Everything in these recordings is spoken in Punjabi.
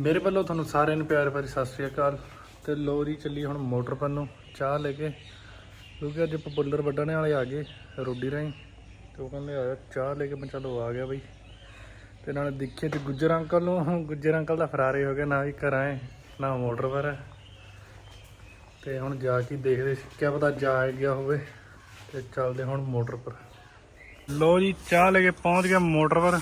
ਮੇਰੇ ਵੱਲੋਂ ਤੁਹਾਨੂੰ ਸਾਰਿਆਂ ਨੂੰ ਪਿਆਰ ਭਰੀ ਸਤਿ ਸ੍ਰੀ ਅਕਾਲ। ਤੇ ਲੋ ਜੀ ਚੱਲੀ ਹੁਣ ਮੋਟਰ ਪਰ ਨੂੰ, ਚਾਹ ਲੈ ਕੇ। ਕਿਉਂਕਿ ਅੱਜ ਪਪੂਲਰ ਵੱਢਣੇ ਵਾਲੇ ਆ ਗਏ, ਰੋਡੀ ਰਾਈ ਤੇ ਉਹ ਕਹਿੰਦੇ ਆ ਚਾਹ ਲੈ ਕੇ ਮੈਂ ਚਲੋ ਆ ਗਿਆ ਬਈ। ਤੇ ਨਾਲੇ ਦੇਖਿਆ ਤੇ ਗੁੱਜਰ ਅੰਕਲ ਨੂੰ ਗੁੱਜਰ ਅੰਕਲ ਦਾ ਫਰਾਰੇ ਹੋ ਗਿਆ ਨਾ ਹੀ ਘਰਾਂ ਆਏ ਨਾ ਮੋਟਰ ਪਰ ਹੈ ਤੇ ਹੁਣ ਜਾ ਕੇ ਦੇਖਦੇ ਸੀ, ਕਿਆ ਪਤਾ ਜਾ ਗਿਆ ਹੋਵੇ। ਤੇ ਚੱਲਦੇ ਹੁਣ ਮੋਟਰ ਪਰ। ਲੋ ਜੀ, ਚਾਹ ਲੈ ਕੇ ਪਹੁੰਚ ਗਿਆ ਮੋਟਰ ਪਰ।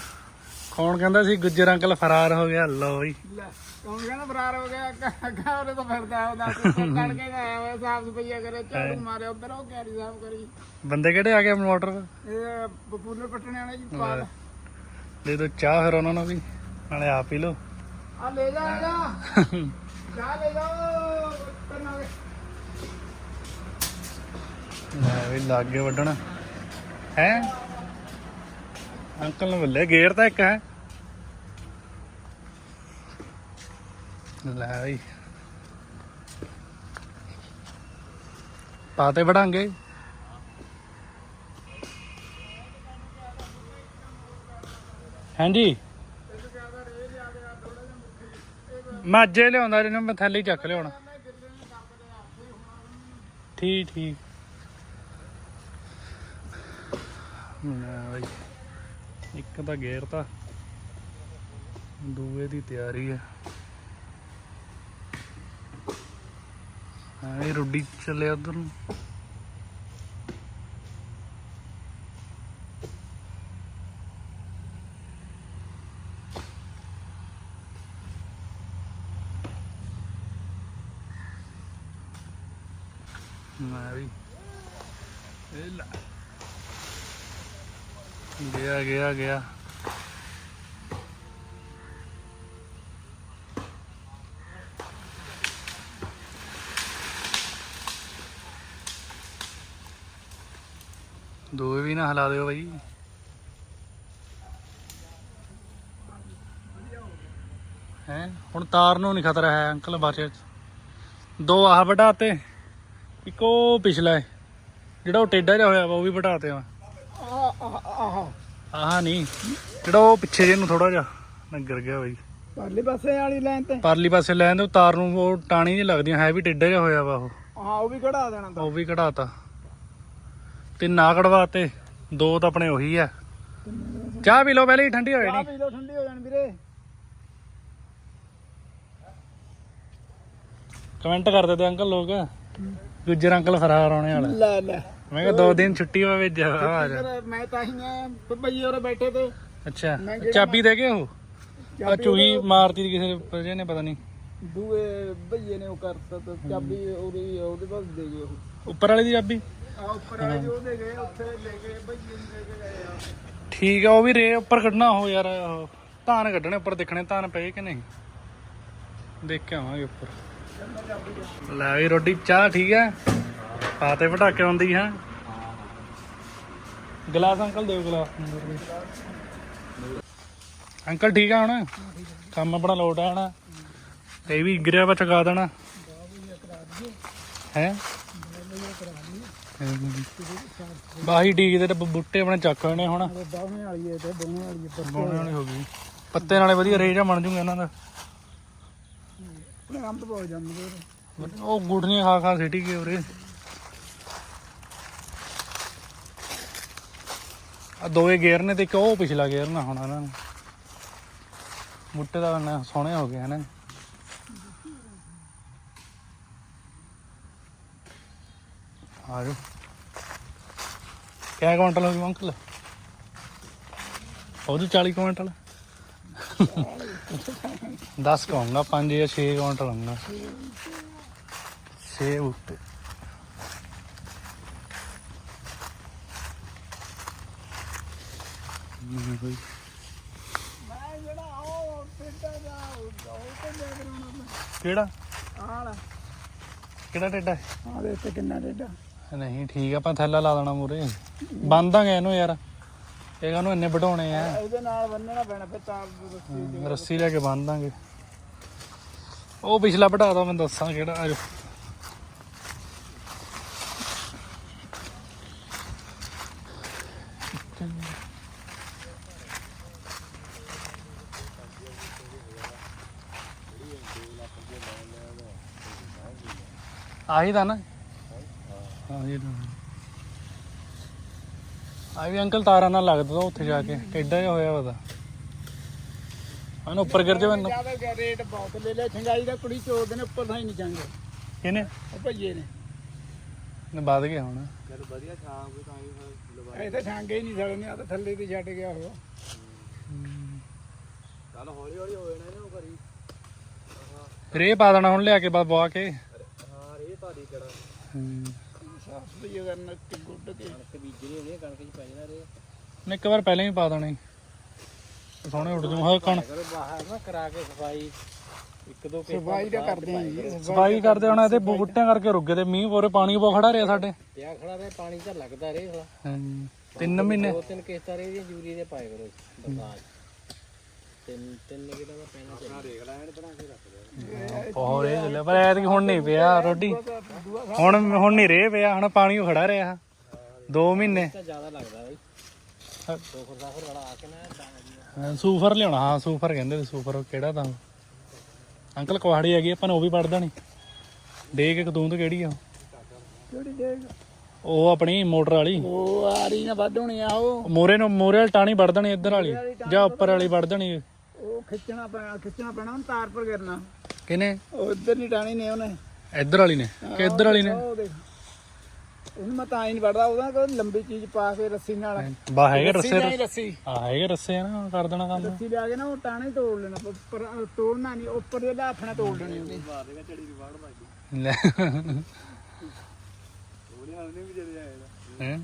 ਕੌਣ ਕਹਿੰਦਾ ਸੀ ਗੁੱਜਰ ਅੰਕਲ ਫਰਾਰ ਹੋ ਗਿਆ? ਲੋ ਜੀ। ਲੈ ਕੌਣ ਕਹਿੰਦਾ ਫਰਾਰ ਹੋ ਗਿਆ? ਕਾ ਉਹਨੇ ਤਾਂ ਫਿਰਦਾ ਉਹਦਾ ਤੜ ਕੇ ਆਇਆ ਹੋਇਆ ਸਾਫ਼ ਸਫਾਈਆ ਕਰੇ ਝਾੜੂ ਮਾਰੇ ਉਧਰ ਉਹ ਕੈਰੀ ਸਾਫ਼ ਕਰੀ। ਬੰਦੇ ਕਿਹੜੇ ਆ ਗਏ ਮੋਟਰ? ਇਹ ਪਪੂਲਰ ਪੱਟਣੇ ਵਾਲੇ ਜੀ ਪਾਲ। ਦੇ ਦੋ ਚਾਹ ਫਿਰ ਉਹਨਾਂ ਨੂੰ ਵੀ ਨਾਲੇ ਆਪ ਪੀ ਲਓ। ਆ ਲੈ ਜਾ ਆ ਜਾ। ਜਾ ਲੈ ਜਾ ਲੈ ਵੀ ਲਾਗੇ ਵੱਢਣਾ। ਹੈ? ਅੰਕਲ ਨੂੰ ਬੱਲੇ ਗੇਰ ਤਾਂ ਇੱਕ ਹੈ। ਲੈ ਵੀ ਪਾਤੇ ਵੜਾਂਗੇ। ਹਾਂਜੀ। ਮੈਂ ਲਿਆਉਂਦਾ ਜਿਹਨੂੰ ਮੈਂ ਥੱਲੇ ਚੱਕ ਲਿਆਉਣਾ। ਠੀਕ ਠੀਕ। ਲੈ ਬਈ ਇੱਕ ਦਾ ਗੇਰ ਤਾਂ ਦੂਏ ਦੀ ਤਿਆਰੀ ਹੈ। ਹਾਂ ਇਹ ਰੁੱਡੀ ਚੱਲਿਆ ਉਧਰ ਨੂੰ ਮੈਂ ਵੀ ਇਹ ਲੈ ਗਿਆ ਗਿਆ। ਦੋਵੇਂ ਵੀ ਨਾ ਹਿਲਾ ਦਿਓ ਬਾਈ। ਹੈ? ਹੁਣ ਤਾਰ ਨੂੰ ਨਹੀਂ ਖਤਰਾ ਹੈ ਅੰਕਲ ਬਾਚੇ ਦੋ ਆਹ ਵਟਾਤੇ ਇੱਕ ਉਹ ਪਿਛਲਾ ਜਿਹੜਾ ਉਹ ਟੇਢਾ ਜਿਹਾ ਹੋਇਆ ਵਾ, ਉਹ ਵੀ ਵਟਾਤੇ ਆ। ਆ ਆ ਆਹ। ਨਹੀਂ। ਜਿਹੜਾ ਉਹ ਪਿੱਛੇ ਜੇ ਨੂੰ ਥੋੜਾ ਜਿਹਾ ਨਗਰ ਗਿਆ ਬਾਈ। ਪਰਲੇ ਪਾਸੇ ਵਾਲੀ ਲਾਈਨ ਤੇ। ਪਰਲੀ ਪਾਸੇ ਲੈਣ ਦੇ ਤਾਰ ਨੂੰ ਉਹ ਟਾਣੀ ਨਹੀਂ ਲੱਗਦੀਆਂ ਹੈ ਵੀ ਟੇਢਾ ਜਿਹਾ ਹੋਇਆ ਵਾ ਉਹ। ਹਾਂ ਉਹ ਵੀ ਕਢਾ ਦੇਣਾ ਤਾਂ। ਉਹ ਵੀ ਕਢਾਤਾ। ਤਿੰਨ ਨਾ ਕਢਵਾਤੇ ਦੋ ਤਾਂ ਆਪਣੇ ਉਹੀ ਆ। ਚਾਹ ਪੀ ਲਓ ਪਹਿਲੇ ਹੀ ਠੰਡੀ ਹੋ ਚਾਹ ਜਾਣੀ ਪੀ ਲਓ ਠੰਡੀ ਹੋ ਜਾਣ ਵੀਰੇ। ਕਮੈਂਟ ਕਰਦੇ ਤੇ ਅੰਕਲ ਲੋਕ। ਗੁੱਜਰ ਅੰਕਲ ਫਰਾਰ ਆਉਣੇ ਵਾਲਾ। ਲੈ ਲੈ। ਮੈਂ ਕਿਹਾ ਦੋ ਦਿਨ ਛੁੱਟੀ ਹੋਵੇ ਜਾ ਆ ਜਾ। ਫਿਰ ਮੈਂ ਤਾਂ ਹੀ ਆ ਭਈਏ ਉਰੇ ਬੈਠੇ ਤੇ ਅੱਛਾ ਮੈਂ ਕਿਹੜਾ- ਚਾਬੀ ਦੇ ਗਏ ਉਹ ਆ ਚਾਬੀ ਚੂਹੀ ਮਾਰਤੀ ਸੀ ਕਿਸੇ ਪ੍ਰਜੇ ਨੇ ਪਤਾ ਨਹੀਂ ਦੂਏ ਭਈਏ ਨੇ ਉਹ ਕਰਤਾ ਤਾਂ ਚਾਬੀ ਉਹਦੀ ਉਹਦੇ ਪਾਸ ਦੇ ਗਏ ਉਹ ਉੱਪਰ ਵਾਲੀ ਦੀ ਚਾਬੀ ਆ ਉੱਪਰ ਵਾਲੇ ਜੋ ਦੇ ਗਏ ਉੱਥੇ ਲੈ ਗਏ ਭਈਏ ਨੂੰ ਲੈ ਕੇ ਗਏ ਆ ਠੀਕ ਆ ਉਹ ਵੀ ਰੇ ਉੱਪਰ ਕੱਢਣਾ ਹੋ ਯਾਰ ਉਹ ਧਾਨ ਕੱਢਣੇ ਉੱਪਰ ਦੇਖਣੇ ਧਾਨ ਪਏ ਕਿ ਨਹੀਂ ਦੇਖ ਕੇ ਆਵਾਂਗੇ ਉੱਪਰ ਲੈ ਵੀ ਰੋਟੀ ਚਾਹ ਠੀਕ ਹੈ ਪਾਤੇ ਪਟਾਕੇ ਆਉਂਦੀ ਹੈ। ਗਲਾਸ ਅੰਕਲ ਦਿਓ ਗਲਾਸ। ਅੰਕਲ ਠੀਕ ਆ ਹੁਣ? ਕੰਮ ਆਪਣਾ ਲੋਟ ਆ ਹਣਾ ਇਹ ਵੀ ਗਿਰਿਆ ਵਾ ਚਕਾ ਦੇਣਾ। ਹੈ? ਬਾਹੀ ਡੀਕ ਦੇ ਤੇ ਬੁੱਟੇ ਆਪਣੇ ਚੱਕ ਹੁਣ ਦੋਵੇਂ ਵਾਲੀ ਹੈ ਤੇ ਦੋਵੇਂ ਵਾਲੀ ਹੈ ਬੋਣੇ ਵਾਲੀ ਹੋ ਗਈ ਪੱਤੇ ਨਾਲੇ ਵਧੀਆ ਰੇਜਾ ਬਣ ਜੂਗਾ ਇਹਨਾਂ ਦਾ। ਆਪਣੇ ਕੰਮ ਤੋਂ ਬਹੁਤ ਜਾਂਦੇ ਨੇ ਉਹ ਖਾ ਖਾ ਸਿੱਟੀ ਗਏ ਉਰੇ। ਆ ਦੋਵੇਂ ਗੇਅਰ ਨੇ ਤੇ ਇੱਕ ਉਹ ਪਿਛਲਾ ਗੇਅਰ ਨਾ ਹੁਣ ਇਹਨਾਂ ਨੂੰ। ਮੁੱਟੇ ਦਾ ਨਾ ਸੋਹਣੇ ਹੋ ਗਏ ਹਨ। ਆ ਜਾਓ। ਕਿਆ ਕੁਇੰਟਲ ਹੋ ਗਈ ਅੰਕਲ? ਉਹਦੇ 40 ਕੁਇੰਟਲ 10 ਕਹੂੰਗਾ 5 ਜਾਂ 6 ਕੁਇੰਟਲ ਹੁੰਦਾ 6 ਬੁੱਟੇ। ਹਮ, ਬਈ। ਮੈਂ ਜਿਹੜਾ ਉਹ ਟਿੱਡਾ? ਦਾ ਉਹ ਤੇ ਲੈ ਕੇ ਆਉਣਾ ਕਿਹੜਾ ਟੇਡਾ ਦੇ ਤੇ ਕਿੰਨਾ ਟਿੱਡਾ। ਨਹੀਂ ਠੀਕ ਆ ਆਪਾਂ ਥੈਲਾ ਲਾ ਦੇਣਾ ਮੂਰੇ ਬੰਦਾਂਗੇ ਇਹਨੂੰ ਯਾਰ। ਇਹ ਕਾਹਨੂੰ ਇੰਨੇ ਵਢਾਉਣੇ ਆ? ਇਹਦੇ ਨਾਲ ਬੰਨਣਾ ਪੈਣਾ ਫਿਰ ਦੀ ਰੱਸੀ ਰੱਸੀ ਲੈ ਕੇ ਬੰਨ ਦਾਂਗੇ। ਉਹ ਪਿਛਲਾ ਵਢਾ ਦੋ ਮੈਂ ਦੱਸਾਂ ਕਿਹੜਾ। ਆ ਆਹੀ ਤਾਂ ਨਾ। ਆਹੀ ਤਾਂ ਆ ਵੀ ਅੰਕਲ ਤਾਰਾਂ ਨਾਲ ਲੱਗਦਾ ਤਾ ਉੱਥੇ ਜਾ ਕੇ ਕਿੱਡਾ ਜਿਹਾ ਹੋਇਆ ਪਤਾ ਹਨ ਉੱਪਰ ਗਿਰ ਜਾਵੇ ਨਾ ਜ਼ਿਆਦਾ ਰੇਟ ਬਹੁਤ ਲੈ ਲਿਆ ਛੰਗਾਈ ਦਾ ਕੁੜੀ ਚੋਰ ਦੇ ਨੇ ਉੱਪਰ ਤਾਂ ਹੀ ਨਹੀਂ ਚੰਗੇ। ਕਿਨੇ ਉਹ ਭਈਏ ਨੇ। ਨੇ ਵੱਧ ਗਿਆ ਹੁਣ। ਚਲ ਵਧੀਆ ਛਾਂ ਕੋਈ ਤਾਂ ਹੀ ਇਹ ਤਾਂ ਛਾਂਗੇ ਹੀ ਨਹੀਂ ਸੜਨੇ ਆ ਤਾਂ ਥੱਲੇ ਤੇ ਛੱਡ ਗਿਆ ਉਹ। ਚੱਲ ਹੌਲੀ ਹੌਲੀ ਹੋ ਜਾਣਾ ਇਹਨੇ ਉਹ ਕਰੀ ਰੇ ਪਾ ਦੇਣਾ ਹੁਣ ਲਿਆ ਕੇ ਬਵਾ ਕੇ। ਹਾਂ ਰੇ ਭਾਦੀ ਕਿਹੜਾ ਹੂੰ ਸਾਫ਼ ਸਫ਼ਾਈ ਕਰਨਾ ਕਿ ਗੁੱਡ ਕੇ। ਕਣਕ ਬੀਜਣੀ ਹੁੰਦੀ ਕਣਕ ਚ ਪੈ ਜਾਣਾ ਰੇ ਨੇ ਇੱਕ ਵਾਰ ਪਹਿਲਾਂ ਹੀ ਪਾ ਦੇਣੇ। ਸੋਹਣੇ ਉੱਡ ਜੂ ਹਾਂ ਕਣ ਕਰੋ ਬਾਹਰ ਨਾ ਕਰਾ ਕੇ ਸਫ਼ਾਈ। ਇੱਕ ਦੋ ਸਫ਼ਾਈ ਦਾ ਕਰਦੇ ਆਂ ਜੀ ਸਫ਼ਾਈ ਕਰਦੇ ਹੁਣ ਇਹਦੇ ਬੂਟਿਆਂ ਕਰਕੇ ਰੁਕ ਗਏ ਤੇ ਮੀਂਹ ਪੂਰੇ ਪਾਣੀ ਬਹੁਤ ਖੜਾ ਰਿਹਾ ਸਾਡੇ। ਪਿਆ ਖੜਾ ਰੇ ਪਾਣੀ ਤਾਂ ਲੱਗਦਾ ਰੇ ਹਾਂਜੀ ਤਿੰਨ ਮਹੀਨੇ। ਦੋ ਤਿੰਨ ਕਿਸ਼ਤਾਂ ਰੇ ਦੀ ਜੂਰੀ ਦੇ ਪਾਏ ਕਰੋ। ਬਰਸਾਤ ਤਿੰਨ ਤਿੰਨ ਕਿਤਾ ਦਾ ਪੈਣਾ ਚਾਹੀਦਾ। ਦੇਖ ਲੈ ਇਹਨੇ ਬਣਾ ਕੇ ਰੱਖ ਦੇ ਬਹੁਤ ਰੇ ਚੱਲਿਆ ਪਰ ਐਤਕੀ ਹੁਣ ਨਹੀਂ ਪਿਆ ਰੋਡੀ ਹੁਣ ਹੁਣ ਨਹੀਂ ਰੇ ਪਿਆ ਹੁਣ ਪਾਣੀ ਓ ਖੜਾ ਰਿਹਾ। ਦੋ ਮਹੀਨੇ। ਤਾਂ ਜ਼ਿਆਦਾ ਲੱਗਦਾ ਬਈ। ਦੋ ਖਰਸਾਫਰ ਵਾਲਾ ਆ ਕੇ ਨਾ ਦਾਣਾ ਜੀ ਹਾਂ, ਸੂਫਰ ਲਿਆਉਣਾ ਹਾਂ ਸੂਫਰ ਕਹਿੰਦੇ ਤੇ ਸੂਫਰ ਕਿਹੜਾ ਤਾਂ? ਅੰਕਲ ਕੁਹਾੜੀ ਹੈਗੀ ਆਪਾਂ ਨੂੰ ਉਹ ਵੀ ਪੜਦਾ ਨਹੀਂ ਡੇ ਕੇ ਕਦੂੰ ਤੋਂ ਕਿਹੜੀ ਆ। ਉਹ? ਕਿਹੜੀ ਦੇਖ? ਉਹ ਆਪਣੀ ਮੋਟਰ ਵਾਲੀ। ਉਹ ਆ ਰਹੀ ਨਾ ਵੱਧ ਹੋਣੀ ਆ ਉਹ। ਮੋਰੇ ਨੂੰ ਮੋਰੇ ਵਾਲੀ ਟਾਣੀ ਵੜ ਦੇਣੀ ਇੱਧਰ ਵਾਲੀ। ਜਾਂ ਉੱਪਰ ਵਾਲੀ ਵੜ ਦੇਣੀ। ਉਹ ਖਿੱਚਣਾ ਪੈਣਾ ਖਿੱਚਣਾ ਪੈਣਾ ਉਹਨੂੰ ਤਾਰ ਪਰ ਗਿਰਨਾ। ਕਿਨੇ ਉਹ ਇੱਧਰ ਨਹੀਂ ਟਾਣੀ ਨੇ ਉਹਨੇ। ਇੱਧਰ ਵਾਲੀ ਨੇ ਕਿ ਇੱਧਰ ਵਾਲੀ ਨੇ? ਉਹ ਦੇਖ। ਉਹਨੂੰ ਮੈਂ ਤਾਂ ਹੀ ਨਹੀਂ ਵੜਦਾ ਉਹਦਾ ਕੋਈ ਲੰਬੀ ਚੀਜ਼ ਪਾ ਕੇ ਰੱਸੀ ਨਾਲ। ਬਾ ਹੈਗੇ ਰੱਸੀ ਰੱਸੇ ਨਹੀਂ ਰੱਸੀ। ਆ ਹੈਗੇ ਰੱਸੇ ਆ ਨਾ ਕਰ ਦੇਣਾ ਕੰਮ। ਰੱਸੀ ਲਿਆ ਕੇ ਨਾ ਉਹ ਟਾਣੇ ਤੋੜ ਲੈਣਾ ਉੱਪਰ ਅਹ ਤੋੜਨਾ ਨਹੀਂ ਉੱਪਰ ਦੇ ਲਾਫਣਾ ਤੋੜ ਲੈਣੀ ਉਹਦੀ। ਲੈ। ਉਹਨੇ ਉਹਨੇ ਵੀ ਜਦੇ ਆਏਗਾ ਹੈਂ?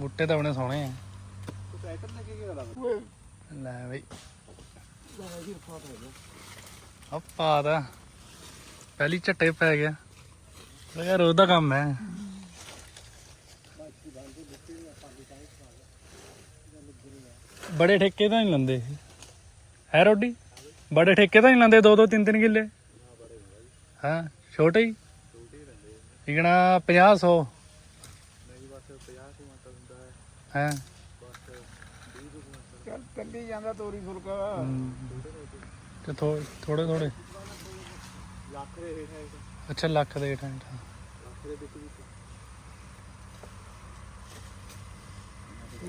ਬੂਟੇ ਤਾਂ ਬਣੇ ਸੋਹਣੇ ਆ। ਟਰੈਕਟਰ ਲੈ ਕੇ ਗਿਆ ਓਏ ਲੈ ਬਈ। ਅੱਪਾ ਦਾ ਪਹਿਲੀ ਝੱਟੇ ਪੈ ਗਿਆ। ਲਗਾ ਰੋਜ਼ ਦਾ ਕੰਮ ਹੈ। ਬੜੇ ਠੇਕੇ ਤਾਂ ਨਹੀਂ ਲੰਦੇ ਹੈ ਰੋਡੀ? ਬੜੇ ਠੇਕੇ ਤਾਂ ਨਹੀਂ ਲੰਦੇ ਦੋ ਦੋ ਤਿੰਨ ਤਿੰਨ ਕਿੱਲੇ। ਹਾਂ ਛੋਟੇ ਹੀ? ਇਕਣਾ 50 100 ਹਾਂ? ਚੱਲ ਚੱਲੀ ਜਾਂਦਾ ਤੋਰੀ ਫੁਲਕਾ। ਤੇ ਥੋੜੇ ਥੋੜੇ ਲੱਖ ਦੇ ਹੇਠਾਂ ਅੱਛਾ ਲੱਖ ਦੇ ਲੱਖ ਦੇ ਵਿੱਚ ਵਿੱਚ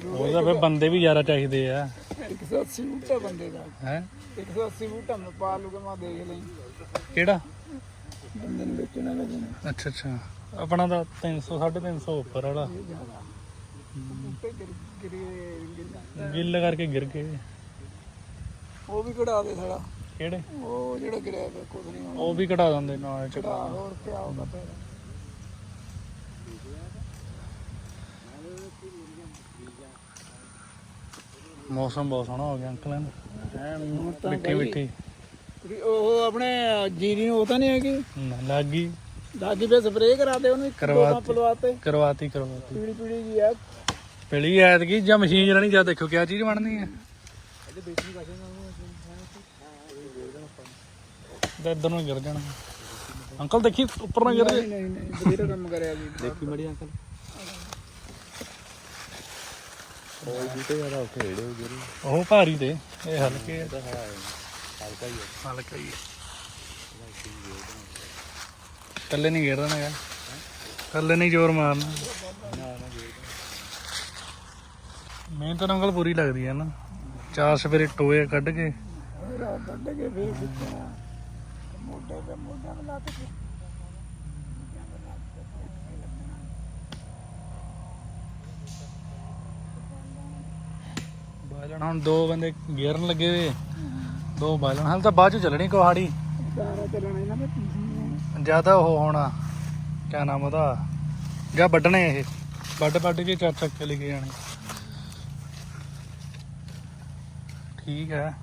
ਉਹਦਾ ਫਿਰ ਬੰਦੇ ਵੀ ਜ਼ਿਆਦਾ ਚਾਹੀਦੇ ਆ। 180 ਬੂਟਾ ਬੰਦੇ ਦਾ। ਹੈ? 180 ਬੂਟਾ ਮੈਂ ਪਾ ਲੂਗਾ ਮੈਂ ਦੇਖ ਲਈ। ਕਿਹੜਾ? ਬੰਦੇ ਨੂੰ ਵੇਚਣਾ ਲੱਗਣਾ ਅੱਛਾ ਅੱਛਾ। ਆਪਣਾ ਤਾਂ 300 350 ਉੱਪਰ ਵਾਲਾ। ਬੂਟੇ ਗਿਰ ਗਿਰੇ ਗਿੱਲ ਕਰਕੇ ਗਿਰ ਗਏ। ਉਹ ਵੀ ਕਢਾ ਦੇ ਸਾਲਾ। ਕਿਹੜੇ? ਉਹ ਜਿਹੜਾ ਗਿਰਿਆ ਪਿਆ ਕੁਝ ਨਹੀਂ ਹੋਣਾ ਉਹ ਵੀ ਘਟਾ ਦਿੰਦੇ ਨਾਲ ਚ ਕਢਾ ਹੋਰ ਕਿਆ ਹੋਗਾ ਫਿਰ। ਮੌਸਮ ਬਹੁਤ ਸੋਹਣਾ ਹੋ ਗਿਆ ਅੰਕਲ ਤਾਂ ਮਿੱਠੀ ਮਿੱਠੀ। ਉਹ ਆਪਣੇ ਜੀਰੀ ਨੂੰ ਉਹ ਤਾਂ ਨਹੀਂ ਹੈਗੀ? ਲੱਗ। ਗਈ ਦਾਦੀ ਪੇ ਸਪਰੇਅ ਕਰਾ ਦੇ ਉਹਨੂੰ ਇੱਕ ਦੋ ਕਰਵਾਤੀ। ਪੰਪ ਲਵਾਤੇ। ਕਰਵਾਤੀ ਕਰਵਾਤੀ। ਪੀੜੀ ਪੀੜੀ ਜੀ ਆ। ਪਹਿਲੀ ਐਤਕੀ ਜਾਂ ਮਸ਼ੀਨ ਚਲਾਣੀ ਜਾਂ ਦੇਖੋ ਕਿਆ ਚੀਜ਼ ਬਣਨੀ ਹੈ ਇਹਦੇ ਬੇਚਣੀ ਕਾਸੇ ਨਾਲ ਤੇ ਇੱਧਰ ਨੂੰ ਗਿਰ ਜਾਣਾ। ਅੰਕਲ ਦੇਖੀ ਉੱਪਰ ਨਾ ਗਿਰ ਜੇ। ਨਹੀਂ ਨਹੀਂ ਬਥੇਰਾ ਕੰਮ ਕਰਿਆ ਜੀ। ਦੇਖੀ ਮੜੀ ਅੰਕਲ। ਉਹ ਬੂਟੇ ਜ਼ਿਆਦਾ ਉੱਥੇ ਹੋ ਗਏ ਉਹ ਭਾਰੀ ਤੇ ਇਹ ਹਲਕੇ ਆ। ਹਲਕਾ ਹੀ ਹੈ ਹਲਕਾ ਹੀ ਕੱਲੇ ਨਹੀਂ ਗਿਰਨਾ ਹੈਗਾ। ਕੱਲੇ ਨਹੀਂ ਜ਼ੋਰ ਮਾਰਨਾ। ਮੈਨੂੰ ਤਾਂ ਅੰਕਲ ਪੂਰੀ ਲੱਗਦੀ ਹੈ ਨਾ। ਚਾਰ ਸਵੇਰੇ ਟੋਏ ਕੱਢ ਕੇ। ਰਾਤ ਕੱਢ ਕੇ ਫੇਰ ਖਿੱਚਣਾ ਮੋਢੇ ਤੇ ਮੋਢਾ ਲਾ ਕੇ ਬਾਲਣ ਹੁਣ ਦੋ ਬੰਦੇ ਗੇਰਨ ਲੱਗੇ ਹੋਏ। ਦੋ ਬਾਲਣ। ਹਾਲ ਤਾਂ ਬਾਅਦ ਚ ਚੱਲਣੀ ਕੁਹਾੜੀ। ਸਾਰਾ ਚੱਲਣਾ ਇਹਨਾਂ ਦੇ ਪੀਸੀ ਜ਼ਿਆਦਾ ਉਹ ਹੋਣਾ, ਕਿਆ ਨਾਮ ਉਹਦਾ, ਜਾਂ ਵੱਢਣੇ ਇਹ, ਵੱਢ ਵੱਢ ਕੇ ਚੱਕ ਚੱਕ ਕੇ ਲੈ ਕੇ ਜਾਣੇ। ਠੀਕ ਹੈ।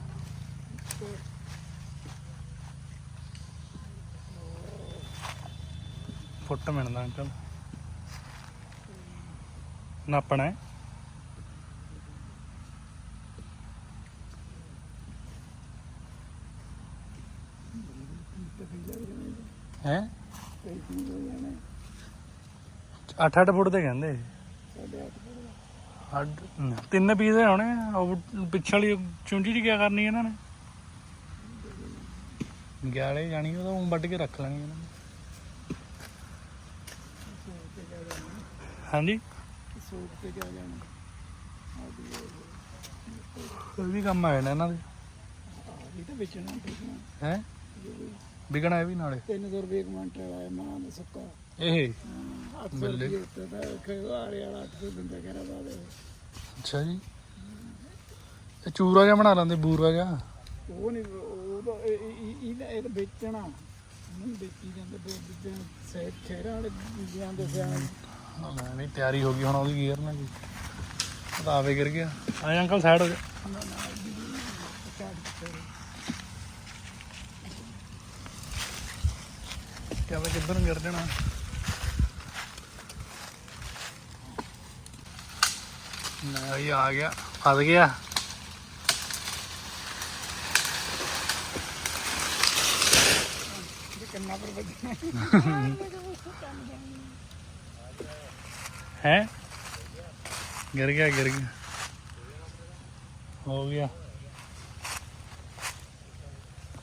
ਫੁੱਟ ਮਿਲਦਾ ਅੰਕਲ ਨਾਪਣਾ ਹੈ। ਹੈ? 8-8 ਫੁੱਟ ਦੇ ਕਹਿੰਦੇ। ਤਿੰਨ ਪੀਸ ਹੋਣੇ ਆ, ਉਹ ਪਿੱਛੇ ਵਾਲੀ ਚੁੰਝੀ ਚ ਕੀ ਕਰਨੀ ਇਹਨਾਂ ਨੇ? ਗਿਆਲੇ ਜਾਣੀ ਉਹ ਤਾਂ ਵੱਢ ਕੇ ਰੱਖ ਲਾਂਗੇ ਇਹਨਾਂ ਨੇ। ਹਾਂਜੀ? ਸੂਟ ਤੇ ਕਿਆ ਜਾਣਾ ਇਹ ਵੀ ਕੰਮ ਆਏ ਨੇ ਇਹਨਾਂ ਦੇ। ਇਹ ਤਾਂ ਵੇਚਣਾ। ਹੈ? ਵਿਕਣਾ ਇਹ ਵੀ ਨਾਲੇ? 300 ਰੁਪਏ ਕਮੈਂਟ ਵਾਲਾ ਮਾਂ ਦਾ ਸੁੱਕਾ। ਇਹ? 800 ਬੱਲੇ। ਉੱਤੇ ਤਾਂ ਖਗਾਰੇ ਵਾਲਾ 800 ਦਿੰਦਾ ਕਹਿ ਰਹਾ ਬਾਦ ਅੱਛਾ ਜੀ। ਇਹ ਚੂਰਾ ਜਿਹਾ ਬਣਾ ਲੈਂਦੇ ਬੂਰਾ ਜਿਹਾ? ਉਹ ਨਹੀਂ ਉਹ ਤਾਂ ਇਹ- ਇਹ- ਇਹ ਇਹ ਤਾਂ ਵੇਚਣਾ। ਨਹੀਂ ਵੇਚੀ ਜਾਂਦੇ ਦੋ ਦੂਜੇ ਸਹਿ ਖੇਰਾਂ ਵਾਲੇ ਦੂਜਿਆਂ ਦੇ ਸਿਆਣੇ। ਮੈਂ ਨਹੀਂ ਤਿਆਰੀ ਹੋ ਗਈ ਹੁਣ ਉਹਦੀ ਗੇਅਰ ਨਾਲ ਜੀ। ਤਾਂ ਆਵੇ ਗਿਰ ਗਿਆ। ਆਏ ਅੰਕਲ ਸਾਈਡ ਹੋ ਜਾ। ਕਿਆ ਮੈਂ ਕਿੱਧਰ ਨੂੰ ਗਿਰ ਜਾਣਾ। ਨਹੀਂ ਆ ਗਿਆ ਫਸ ਗਿਆ। ਇਹ ਕੰਨਾਂ ਪਰ ਵੱਜਣਾ ਹੈ? ਗਿਰ ਗਿਆ ਗਿਰ ਗਿਆ। ਹੋ ਗਿਆ।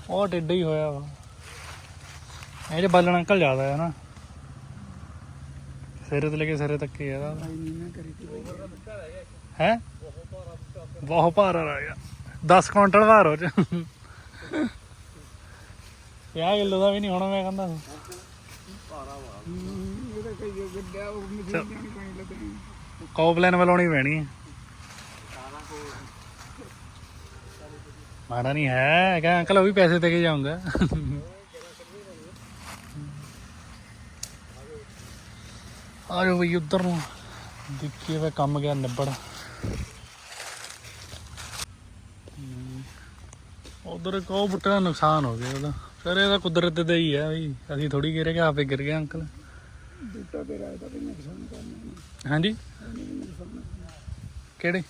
ਉਹ ਟਿੱਡਾ ਹੀ ਹੋਇਆ ਵਾ। ਇਹ ਇਹਦੇ ਬਾਲਣ ਅੰਕਲ ਜ਼ਿਆਦਾ ਹੈ ਨਾ। ਸਿਰੇ ਤੋਂ ਲੈ ਕੇ ਸਿਰੇ ਤੱਕ ਹੀ ਇਹਦਾ। ਹੈ? ਬਹੁਤ ਭਾਰਾ ਰਹਿ ਗਿਆ। 10 ਕੁਇੰਟਲ ਭਾਰ ਹੋ ਚ। 50 ਕਿਲੋ ਦਾ ਵੀ ਨਹੀਂ ਹੋਣਾ ਮੈਂ ਕਹਿੰਦਾ। ਹੂੰ, ਇਹ ਕੌਪਲੈਨ ਲਾਉਣੀ ਪੈਣੀ ਹੈ ਮਾੜਾ ਨਹੀਂ ਹੈ। ਕਹਾਂ ਅੰਕਲ ਉਹ ਵੀ ਪੈਸੇ ਦੇ ਕੇ ਜਾਊਂਗਾ। ਆ ਜਾਓ ਬਈ ਉਧਰ ਨੂੰ। ਦੇਖੀਏ ਵੇ ਕੰਮ ਗਿਆ ਨਿਬੜ। ਉਧਰ ਉਹ ਬੁੱਟੇ ਦਾ ਨੁਕਸਾਨ ਹੋ ਗਿਆ ਉਹਦਾ ਫਿਰ ਇਹਦਾ ਕੁਦਰਤ ਦਾ ਹੀ ਹੈ ਬਈ। ਅਸੀਂ ਥੋੜੀ ਗਿਰੇ ਕਿ ਆਪੇ ਗਿਰ ਗਿਆ ਅੰਕਲ। ਬੂਟਾ ਤੇਰਾ ਇਹਦਾ ਵੀ ਨੁਕਸਾਨ ਕਰਨਾ। ਹਾਂਜੀ? ਕਿਹੜੇ?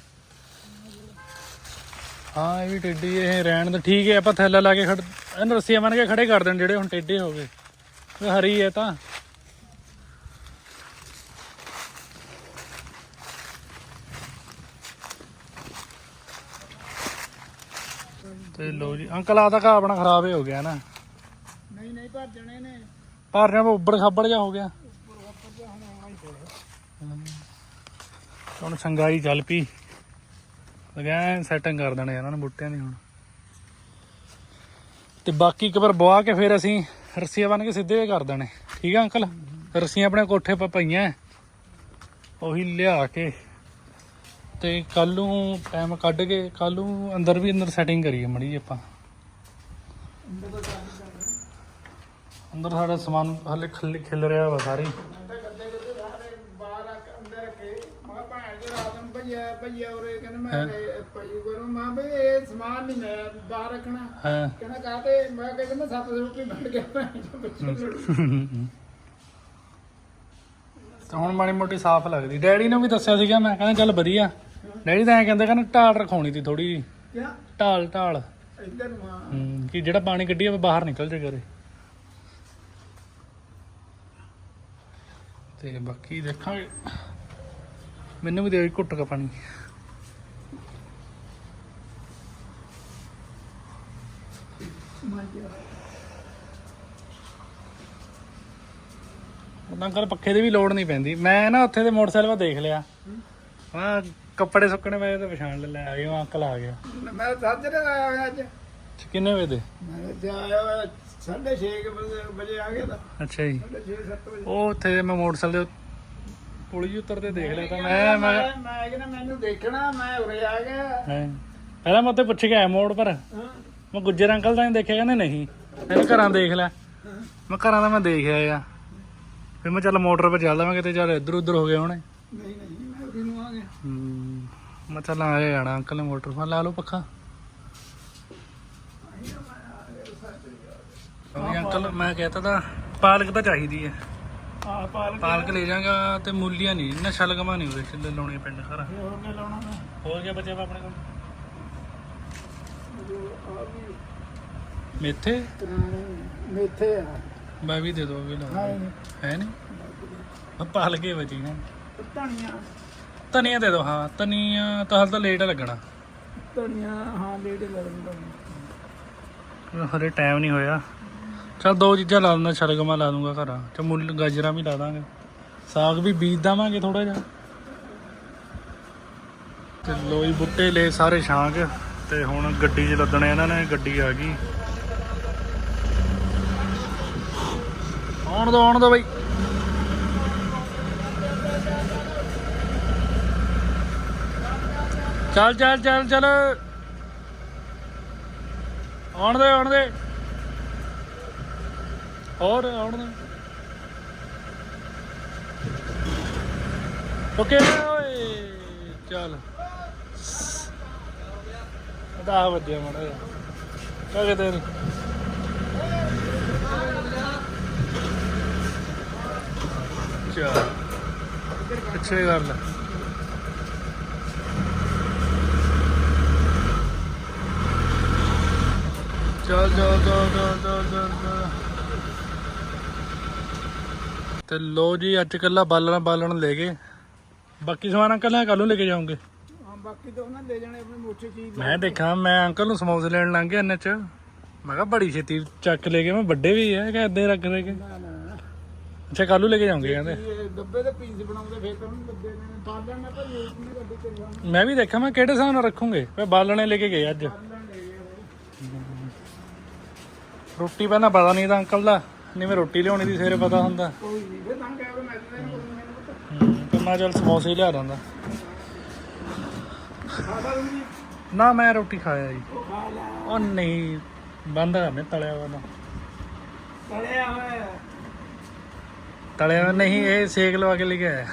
ਹਾਂ ਇਹ ਵੀ ਟੇਢੀ ਇਹ ਰਹਿਣ ਦਾ। ਠੀਕ ਹੈ ਆਪਾਂ ਥੈਲਾ ਲਾ ਕੇ ਖੜ ਇਹਨੂੰ ਰੱਸੀਆਂ ਬੰਨ ਕੇ ਖੜੇ ਕਰ ਦੇਣ ਜਿਹੜੇ ਹੁਣ ਟੇਢੇ ਹੋ ਗਏ। ਹਰੀ ਹੈ ਤਾਂ। ਲੋ ਜੀ। ਅੰਕਲ ਆ ਤਾਂ ਘਾਹ ਆਪਣਾ ਖਰਾਬ ਹੀ ਹੋ ਗਿਆ ਨਾ। ਨਹੀਂ ਨਹੀਂ ਭਰ ਜਣੇ ਨੇ। ਭਰ ਰਿਹਾ ਉੱਬੜ ਖਾਬੜ ਜਾ ਹੋ ਗਿਆ। ਹੁਣ ਸੰਗਾਈ ਚੱਲ ਪਈ। ਲਗਾਂ ਸੈਟਿੰਗ ਕਰ ਦੇਣੇ ਇਹਨਾਂ ਨੇ ਬੂਟਿਆਂ ਦੀ ਹੁਣ। ਤੇ ਬਾਕੀ ਇੱਕ ਵਾਰ ਬਵਾ ਕੇ ਫਿਰ ਅਸੀਂ ਰੱਸੀਆਂ ਬੰਨ ਕੇ ਸਿੱਧੇ ਕਰ ਦੇਣੇ। ਠੀਕ ਆ ਅੰਕਲ? ਰੱਸੀਆਂ ਆਪਣੇ ਕੋਠੇ ਪਈਆਂ। ਉਹੀ ਲਿਆ ਕੇ ਤੇ ਕੱਲ ਨੂੰ ਟਾਈਮ ਕੱਢ ਕੇ ਕੱਲ ਨੂੰ ਅੰਦਰ ਵੀ ਅੰਦਰ ਸੈਟਿੰਗ ਕਰੀਏ ਮੜੀ ਜੀ ਆਪਾਂ। ਅੰਦਰ ਸਾਡਾ ਸਮਾਨ ਹਲੇ ਖਿਲ ਖਿਲ ਰਿਹਾ ਵਾ ਸਾਰੀ। ਸਾਰੇ ਭਈਆ ਭਈਆ ਉਰੇ ਕਹਿੰਦਾ ਮੈਂ ਇਹ ਭਾਈ ਮਾਂ ਬਈ ਇਹ ਸਮਾਨ ਨਹੀਂ ਮੈਂ ਬਾਹਰ ਰੱਖਣਾ ਕਹਿੰਦਾ ਕਾਤੇ ਮੈਂ ਕਹਿੰਦਾ ਮੈਂ 700 ਰੁਪਏ ਬਣ ਗਿਆ ਭੈਣ ਚੋਂ ਹੁਣ ਮਾੜੀ ਮੋਟੀ ਸਾਫ਼ ਲੱਗਦੀ। ਡੈਡੀ ਨੂੰ ਵੀ ਦੱਸਿਆ ਸੀਗਾ, ਮੈਂ ਕਹਿੰਦਾ ਚੱਲ ਵਧੀਆ। ਡੈਡੀ ਤਾਂ ਐਂ ਕਹਿੰਦੇ ਕਹਿੰਦਾ ਢਾਲ ਰਖਾਉਣੀ ਤੀ ਥੋੜੀ ਜੀ ਕਿਆ? ਢਾਲ ਢਾਲ। ਇੱਧਰ ਹੂੰ ਕਿ ਜਿਹੜਾ ਪਾਣੀ ਕੱਢੀ ਉਹ ਬਾਹਰ ਨਿਕਲ ਜੇ ਕਰੇ ਤੇ ਬਾਕੀ ਦੇਖਾਂਗੇ। ਮੈਨੂੰ ਵੀ ਦੇ ਘੁੱਟ ਕੇ ਪਾਣੀ। ਉਹਨਾਂ ਕਰ ਪੱਖੇ ਦੀ ਵੀ ਲੋੜ ਨਹੀਂ ਪੈਂਦੀ। ਮੈਂ ਨਾ ਉੱਥੇ ਦੇ ਮੋਟਰਸਾਈਕਲ 'ਤੇ ਦੇਖ ਲਿਆ। ਹਾਂ। ਕੱਪੜੇ ਸੁੱਕਣੇ ਪਏ ਤੇ ਪਛਾਣ ਲੈ ਲੈ ਆ ਗਿਆ ਅੰਕਲ ਆ ਗਿਆ ਮੈਂ ਸਾਜਰੇ ਆਇਆ ਹੋਇਆ ਅੱਜ ਕਿੰਨੇ ਵਜੇ ਦੇ? ਮੈਂ ਤੇ ਆਇਆ ਹੋਇਆ 6:30 ਵਜੇ ਆ ਗਿਆ ਤਾਂ। ਅੱਛਾ ਜੀ। 6:30 7 ਵਜੇ। ਉਹ ਉੱਥੇ ਮੈਂ ਮੋਟਰਸਾਈਕਲ ਦੇ ਪੁਲੀ ਜੀ ਉਤਰਦੇ ਦੇਖ ਲਿਆ ਤਾਂ ਮੈਂ ਮੈਂ ਮੈਂ ਮੈਂ ਮੈਨੂੰ ਦੇਖਣਾ ਮੈਂ ਉਰੇ ਆ ਗਿਆ। ਹੈਂ। ਪਹਿਲਾਂ ਮੈਂ ਉੱਥੇ ਪੁੱਛ ਕੇ ਆਇਆ ਮੋੜ ਪਰ। ਹਾਂ। ਮੈਂ ਗੁੱਜਰ ਅੰਕਲ ਤਾਂ ਨੀ ਦੇਖਿਆ ਕਹਿੰਦੇ ਨਹੀਂ। ਇਹਨੂੰ ਘਰਾਂ ਦੇਖ ਲੈ। ਮੈਂ ਘਰਾਂ ਦਾ ਮੈਂ ਦੇਖ ਆਇਆ। ਫਿਰ ਮੈਂ ਚੱਲ ਮੋਟਰ 'ਤੇ ਚੱਲਦਾ ਮੈਂ ਕਿਤੇ ਚੱਲ ਇੱਧਰ ਉੱਧਰ ਹੋ ਗਏ ਹੋਣੇ। ਨਹੀਂ ਨਹੀਂ। ਮੈਂ ਆ ਮੈਂ ਚੱਲ ਆ ਜਾਣਾ ਅੰਕਲ ਨੇ ਮੋਟਰ ਮੈਂ ਲਾ ਲਓ ਪੱਖਾ। ਉਹ ਅੰਕਲ ਮੈਂ ਕਹਿਤਾ ਤਾਂ ਪਾਲਕ ਤਾਂ ਚਾਹੀਦੀ ਹੈ। ਆ ਪਾਲ ਪਾਲਕ ਲੈ ਜਾਗਾ ਤੇ ਮੂਲੀਆਂ ਨਹੀਂ ਨਸ਼ਾ ਲਗਮਾ ਨਹੀਂ ਉਹਦੇ ਚ ਲਾਉਣੀ ਪਿੰਡ ਘਰ ਹੋਰ ਨੇ ਲਾਉਣਾ ਮੈਂ। ਹੋਰ ਕੀ ਬਚਿਆ ਵਾ ਆਪਣੇ ਕੋਲ? ਆ ਵੀ ਮੇਥੇ? ਮੇਥੇ ਆ। ਮੈਂ ਵੀ ਦੇ ਦੋ ਵੀ ਲਾ ਹਾਂ। ਹੈ ਨਹੀਂ? ਪਾਲਕੇ ਬਚੀ ਨਾ। ਧਨੀਆ। ਧਨੀਆ ਦੇ ਦੋ ਹਾਂ ਧਨੀਆ ਤਾਂ ਹਾਲ ਤਾਂ ਲੇਟ ਲੱਗਣਾ। ਧਨੀਆ ਹਾਂ ਲੇਟ ਲੱਗਦਾ ਹਰੇ ਟਾਈਮ ਨਹੀਂ ਹੋਇਆ। ਚਲ ਦੋ ਚੀਜ਼ਾਂ ਲਾ ਦਿੰਦਾ ਸ਼ਲਗਮਾਂ ਲਾ ਦੂੰਗਾ ਘਰਾਂ। ਤੇ ਮੁੱਲ ਗਾਜਰਾਂ ਵੀ ਲਾ ਦਾਂਗੇ। ਸਾਗ ਵੀ ਬੀਜ ਦਵਾਂਗੇ ਥੋੜਾ ਜਿਹਾ। ਤੇ ਲੋਈ ਬੁੱਟੇ ਲੈ ਸਾਰੇ ਛਾਂਗ। ਤੇ ਹੁਣ ਗੱਡੀ 'ਚ ਲੱਦਣੇ ਇਹਨਾਂ ਨੇ ਗੱਡੀ ਆ ਗਈ। ਆਉਣ ਦੋ ਆਉਣ ਦੋ ਬਈ। ਚੱਲ ਚੱਲ ਚੱਲ ਚੱਲ। ਆਉਣ ਦੇ ਆਉਣ ਦੇ। ਹੋਰ, ਆਉਣ ਦੇ। ਓਕੇ, ਓਏ, ਚੱਲ। ਦਾ ਵੱਜਿਆ ਮੜਾ ਕਾਗੇ ਤੇਰੀ ਚੱਲ। ਪਿੱਛੇ ਕਰ ਲੈ। ਚੱਲ ਚੱਲ ਚੱਲ ਚੱਲ ਚੱਲ ਚੱਲ। ਤੇ ਲੋ ਜੀ ਅੱਜ ਕੱਲਾ ਬਾਲਣ ਬਾਲਣ ਲੈ ਗਏ ਬਾਕੀ ਸਮਾਨ ਅੰਕਲ ਨਾਲ ਕੱਲ ਨੂੰ ਲੈ ਕੇ ਜਾਉਂਗੇ ਹਾਂ ਬਾਕੀ ਤਾਂ ਉਹਨਾਂ ਲੈ ਜਾਣੇ ਆਪਣੀ ਮੋਚੇ ਚੀਜ਼ ਮੈਂ ਦੇਖਾਂ ਮੈਂ ਅੰਕਲ ਨੂੰ ਸਮੋਸੇ ਲੈਣ ਲੰਘ ਗਿਆ ਇੰਨੇ ਚ। ਮੈਂ ਕਿਹਾ ਬੜੀ ਛੇਤੀ ਚੱਕ ਲੈ ਕੇ ਮੈਂ ਵੱਡੇ ਵੀ ਹੈ ਕਿ। ਹੀ ਰੱਖ ਦੇ ਕੇ ਅੱਛਾ ਕੱਲ ਲੈ ਕੇ ਜਾਉਂਗੇ ਕਹਿੰਦੇ? ਡੱਬੇ ਦੇ ਪੀਸ ਬਣਾਉਂਦੇ ਫੇਰ ਤਾਂ ਉਹਨੂੰ ਡੱਬੇ ਨੇ ਬਾਲਣ ਮੈਂ ਤਾਂ ਯੂਜ਼ ਨਹੀਂ ਕਰਦੇ ਤੇਰੇ ਸਾਹਮਣੇ ਮੈਂ ਵੀ ਦੇਖਾਂ ਮੈਂ ਕਿਹੜੇ ਹਿਸਾਬ ਨਾਲ ਰੱਖੂਗੇ? ਮੈਂ ਬਾਲਣੇ ਲੈ ਕੇ ਗਏ ਅੱਜ ਬਾਲਣ ਲੈ ਗਏ ਰੋਟੀ ਪਹਿਲਾਂ ਪਤਾ ਨਹੀਂ ਤਾਂ ਅੰਕਲ ਦਾ ਨਹੀਂ ਮੈਂ ਰੋਟੀ ਲਿਆਉਣੀ ਦੀ ਸਵੇਰੇ ਪਤਾ ਹੁੰਦਾ। ਕੋਈ ਨਹੀਂ ਫੇਰ ਤਾਂ ਕਹਿ ਮੈਂ ਤਾਂ ਮੈਂ ਚੱਲ ਸਮੋਸੇ ਹੀ ਲਿਆ ਦਿੰਦਾ। ਨਾ ਮੈਂ ਰੋਟੀ ਖਾਇਆ ਜੀ। ਉਹ ਨਹੀਂ ਬੰਦ ਕਰਨੇ ਤਲਿਆ ਵਾ ਤਾਂ। ਤਲਿਆ ਹੋਇਆ। ਤਲਿਆ ਨਹੀਂ ਇਹ ਸੇਕ ਲਵਾ ਕੇ ਲੈ ਕੇ ਆਇਆ।